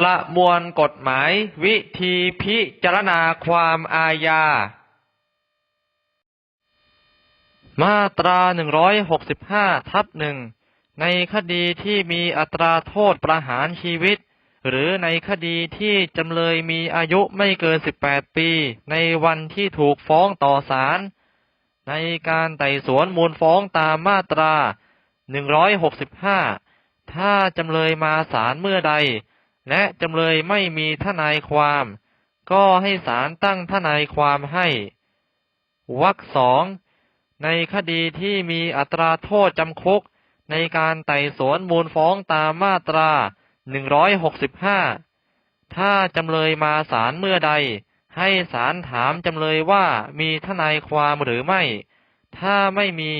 ประมวลกฎหมาย วิธีพิจารณาความอาญา มาตรา 165 ทับหนึ่งในคดีที่มีอัตราโทษประหารชีวิต หรือในคดีที่จำเลยมีอายุไม่เกิน 18 ปี ในวันที่ถูกฟ้องต่อศาลในการไต่สวนมูลฟ้องตามมาตรา 165 ถ้าจำเลยมาศาลเมื่อใด และจำเลยไม่มีทนายความ ก็ให้ศาลตั้งทนายความให้วรรคสองในคดีที่มีอัตราโทษจำคุก ในการไต่สวนมูลฟ้องตามมาตรา 165 ถ้าจำเลยมาศาลเมื่อใด ให้ศาลถามจำเลยว่ามีทนายความหรือไม่ ถ้าไม่มี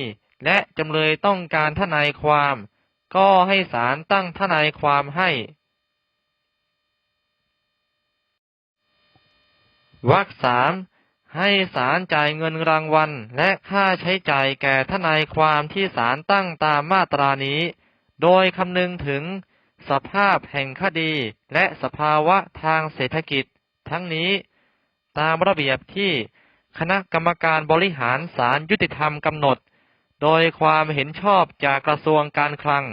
และจำเลยต้องการทนายความ ก็ให้ศาลตั้งทนายความให้ วรรคสามให้ศาลจ่ายเงินรางวัล และค่าใช้จ่ายแก่ทนายความที่ศาลตั้งตามมาตรานี้ โดยคำนึงถึงสภาพแห่งคดีและสภาวะทางเศรษฐกิจ ทั้งนี้ตามระเบียบที่คณะกรรมการบริหารศาลยุติธรรมกำหนด โดยความเห็นชอบจากกระทรวงการคลัง